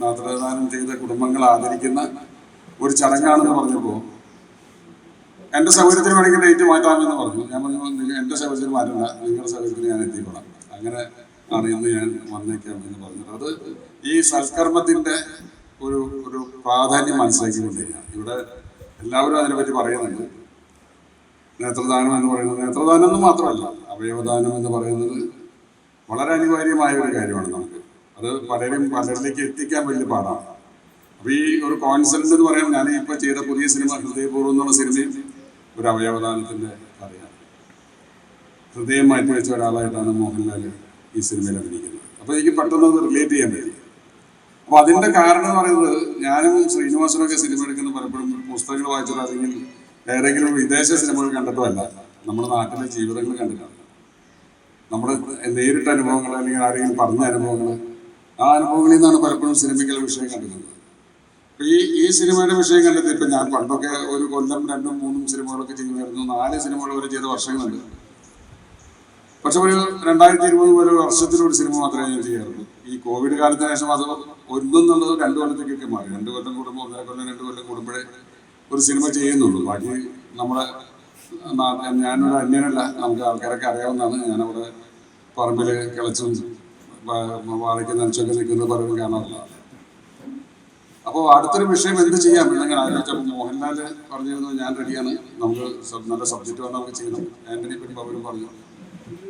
നാത്രദാനം ചെയ്ത കുടുംബങ്ങൾ ആദരിക്കുന്ന ഒരു ചടങ്ങാണെന്ന് പറഞ്ഞപ്പോൾ എന്റെ സൗകര്യത്തിന് വേണമെങ്കിൽ ഡേറ്റ് മാറ്റാമെന്ന് പറഞ്ഞു. ഞാൻ പറഞ്ഞു "നിങ്ങൾ എന്റെ സൗകര്യത്തിന് മാറ്റണ്ട. നിങ്ങളുടെ സൗകര്യത്തിന് ഞാൻ എത്തിക്കൊള്ളാം അങ്ങനെ ആണ് ഇന്ന് ഞാൻ വന്നേക്കാം എന്ന് പറഞ്ഞത്. അത് ഈ സൽക്കർമ്മത്തിന്റെ ഒരു ഒരു പ്രാധാന്യം മനസ്സിലാക്കിക്കൊണ്ടിരിക്കുകയാണ്. ഇവിടെ എല്ലാവരും അതിനെപ്പറ്റി പറയുന്നുണ്ട്. നേത്രദാനം എന്ന് പറയുന്നത് നേത്രദാനം എന്ന് മാത്രമല്ല അവയവദാനം എന്ന് പറയുന്നത് വളരെ അനിവാര്യമായ ഒരു കാര്യമാണ് നമുക്ക്. അത് പലരും പലരിലേക്ക് എത്തിക്കാൻ വലിയ പാടാണ്. അപ്പോൾ ഈ ഒരു കോൺസെപ്റ്റ് എന്ന് പറയാൻ ഞാൻ ഇപ്പോൾ ചെയ്ത പുതിയ സിനിമ ഹൃദയപൂർവം എന്നുള്ള സിനിമയും ഒരു അവയവദാനത്തിന്റെ കഥയാണ്. ഹൃദയം മാറ്റി വെച്ച ഒരാളായിട്ടാണ് മോഹൻലാൽ ഈ സിനിമയിൽ അഭിനയിക്കുന്നത്. അപ്പോൾ എനിക്ക് പെട്ടെന്ന് റിലേറ്റ് ചെയ്യാൻ കഴിയും അപ്പോൾ അതിന്റെ കാരണം എന്ന് പറയുന്നത് ഞാനും ശ്രീനിവാസനൊക്കെ സിനിമ എടുക്കുന്ന പലപ്പോഴും പുസ്തകങ്ങൾ വായിച്ചിട്ടോ അല്ലെങ്കിൽ ഏതെങ്കിലും വിദേശ സിനിമകൾ കണ്ടിട്ടോ അല്ല നമ്മുടെ നാട്ടിലെ ജീവിതങ്ങൾ കണ്ടിട്ടാണ്. നമ്മുടെ നേരിട്ട അനുഭവങ്ങൾ അല്ലെങ്കിൽ ആരെങ്കിലും പറഞ്ഞ അനുഭവങ്ങൾ ആ അനുഭവങ്ങളിൽ നിന്നാണ് പലപ്പോഴും സിനിമയ്ക്കുള്ള വിഷയം കണ്ടിരുന്നത്. അപ്പൊ ഈ ഈ സിനിമയുടെ വിഷയം കണ്ടെത്തി ഇപ്പം ഞാൻ പണ്ടൊക്കെ ഒരു കൊല്ലം രണ്ടും മൂന്നും സിനിമകളൊക്കെ ചെയ്യുമായിരുന്നു നാല് സിനിമകൾ വരെ ചെയ്ത വർഷങ്ങളുണ്ട്. പക്ഷെ ഒരു രണ്ടായിരത്തി ഇരുപത് ഒരു വർഷത്തിലൊരു സിനിമ മാത്രമേ ഞാൻ ചെയ്യാറുള്ളൂ. ഈ കോവിഡ് കാലത്തിന് ശേഷം അത് ഒന്നെന്നുള്ളത് രണ്ട് കൊല്ലത്തേക്കൊക്കെ മാറി. രണ്ട് കൊല്ലം കൂടുമ്പോൾ ഒന്നര കൊല്ലം രണ്ട് കൊല്ലം കൂടുമ്പോഴേ ഒരു സിനിമ ചെയ്യുന്നുള്ളൂ. ബാക്കി നമ്മുടെ ഞാനൊരു അന്യനല്ല. നമുക്ക് ആൾക്കാരൊക്കെ അറിയാവുന്നതാണ്. ഞാനവിടെ പറമ്പിൽ കിളച്ചും വാഴയ്ക്ക് നനച്ചൊക്കെ നിൽക്കുന്നത് പലരും കാണാറുള്ളതാണ് അപ്പോൾ അടുത്തൊരു വിഷയം എന്ത് ചെയ്യാം? ഇല്ലെങ്കിൽ ആലോചിച്ചപ്പോൾ മോഹൻലാൽ പറഞ്ഞിരുന്നു ഞാൻ റെഡിയാണ് നമുക്ക് നല്ല സബ്ജക്റ്റ് വന്നാൽ നമുക്ക് ചെയ്യണം. ആന്റണി പറ്റി അവരും പറഞ്ഞു.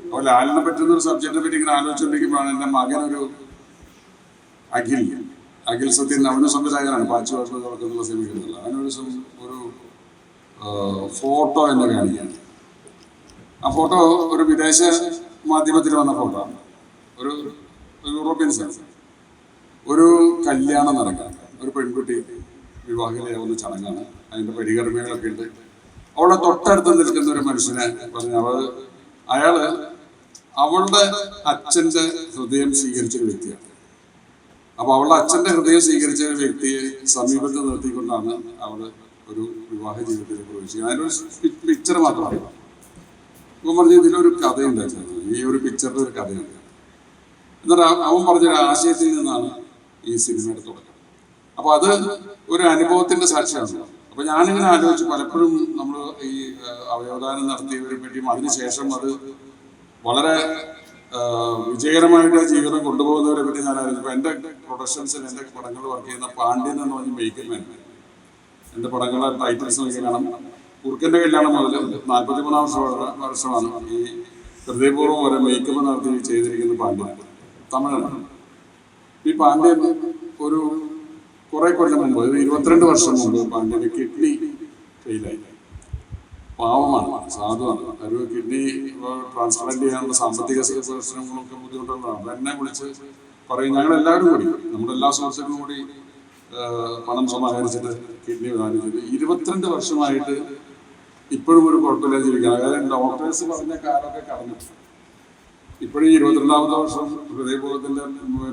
അപ്പോൾ ലാലിനെ പറ്റുന്ന ഒരു സബ്ജക്റ്റിനെ പറ്റി ഇങ്ങനെ ആലോചിച്ചുകൊണ്ടിരിക്കുമ്പോഴാണ് എന്റെ മകനൊരു അഖിൽ അഖിൽ സത്യൻ അവന് സംവിധായകനാണ്. പാച്ചു വാഴ്ച തുറക്കുന്ന സിനിമകളിൽ അവനൊരു ഒരു ഫോട്ടോ എന്നെ കാണിക്കുകയാണ്. ആ ഫോട്ടോ ഒരു വിദേശ മാധ്യമത്തിൽ വന്ന ഫോട്ടോ ആണ്. ഒരു ഒരു യൂറോപ്യൻ സ്ഥലം ഒരു കല്യാണം നടക്കാൻ ഒരു പെൺകുട്ടി വിവാഹിതയാവുന്ന ചടങ്ങാണ്. അതിന്റെ പരികർമ്മകളൊക്കെ ഉണ്ട്. അവളെ തൊട്ടടുത്ത് നിൽക്കുന്ന ഒരു മനുഷ്യനെ പറഞ്ഞു അവൾ അയാൾ അവളുടെ അച്ഛന്റെ ഹൃദയം സ്വീകരിച്ച ഒരു വ്യക്തിയാണ്. അപ്പൊ അവളുടെ അച്ഛന്റെ ഹൃദയം സ്വീകരിച്ച ഒരു വ്യക്തിയെ സമീപത്ത് നിർത്തിക്കൊണ്ടാണ് അവൾ ഒരു വിവാഹ ജീവിതത്തിൽ പ്രവേശിക്കുന്നത് അതിനൊരു പിക്ചർ മാത്രമാണ് ഇപ്പം പറഞ്ഞു ഇതിലൊരു കഥയുണ്ടായിരുന്നു ഈ ഒരു പിക്ചറിന്റെ ഒരു കഥയുണ്ട്. എന്നിട്ട് അവൻ പറഞ്ഞൊരു ആശയത്തിൽ നിന്നാണ് ഈ സിനിമയുടെ തുടക്കം അപ്പൊ അത് ഒരു അനുഭവത്തിന്റെ സാക്ഷിയാണ് അപ്പൊ ഞാനിങ്ങനെ ആലോചിച്ചു പലപ്പോഴും നമ്മൾ ഈ അവയവദാനം നടത്തിയവരെ പറ്റിയും അതിനുശേഷം അത് വളരെ വിജയകരമായിട്ട് ജീവിതം കൊണ്ടുപോകുന്നവരെ പറ്റി ഞാൻ ആലോചിച്ചു. എന്റെ പ്രൊഡക്ഷൻസിൽ എന്റെ പടങ്ങൾ വർക്ക് ചെയ്യുന്ന പാണ്ഡ്യൻ എന്ന് പറഞ്ഞ മേക്കപ്പ് മാൻ. എന്റെ പടങ്ങളുടെ ടൈറ്റിൽസ് നോക്കി കാണാം. കുറുക്കന്റെ കല്യാണം മുതൽ നാൽപ്പത്തി മൂന്നാം വർഷം വർഷമാണ് ഈ ഹൃദയപൂർവം വരെ മേക്കപ്പ് നടത്തി ചെയ്തിരിക്കുന്ന പാണ്ഡ്യൻ. തമിഴാണ് ഈ പാണ്ഡ്യൻ ഒരു കുറെ കൊല്ലം മുമ്പ് ഒരു ഇരുപത്തിരണ്ട് വർഷം മുമ്പ് പാണ്ഡ്യന് കിഡ്നി ഫെയിലായി. പാവമാണ് സാധുവാണ്. ഒരു കിഡ്നി ട്രാൻസ്പ്ലാന്റ് ചെയ്യാനുള്ള സാമ്പത്തിക പ്രശ്നങ്ങളൊക്കെ ബുദ്ധിമുട്ടുള്ളതാണ്. അപ്പം എന്നെ വിളിച്ച് പറയും. ഞങ്ങളെല്ലാവരും കൂടി നമ്മുടെ എല്ലാ സുഹൃത്തുക്കളും കൂടി പണം സമാഹരിച്ചിട്ട് കിഡ്നി ദാനിച്ചിട്ട് ഇരുപത്തിരണ്ട് വർഷമായിട്ട് ഇപ്പോഴും ഒരു കുഴപ്പമില്ലാതെ ജീവിക്കണം അതായത് ഡോക്ടേഴ്സ് പറഞ്ഞ കാലമൊക്കെ കടന്നു. ഇപ്പോഴും ഇരുപത്തിരണ്ടാമത്തെ വർഷം ഹൃദയപൂർവത്തിന്റെ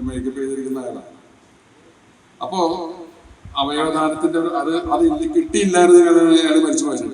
മേക്കപ്പ് ചെയ്തിരിക്കുന്ന ആളാണ് അപ്പോൾ അവയവദാനത്തിന്റെ ഒരു- അത് അത് കിട്ടിയില്ലായിരുന്നു അത് അയാൾ മരിച്ചു പോയത്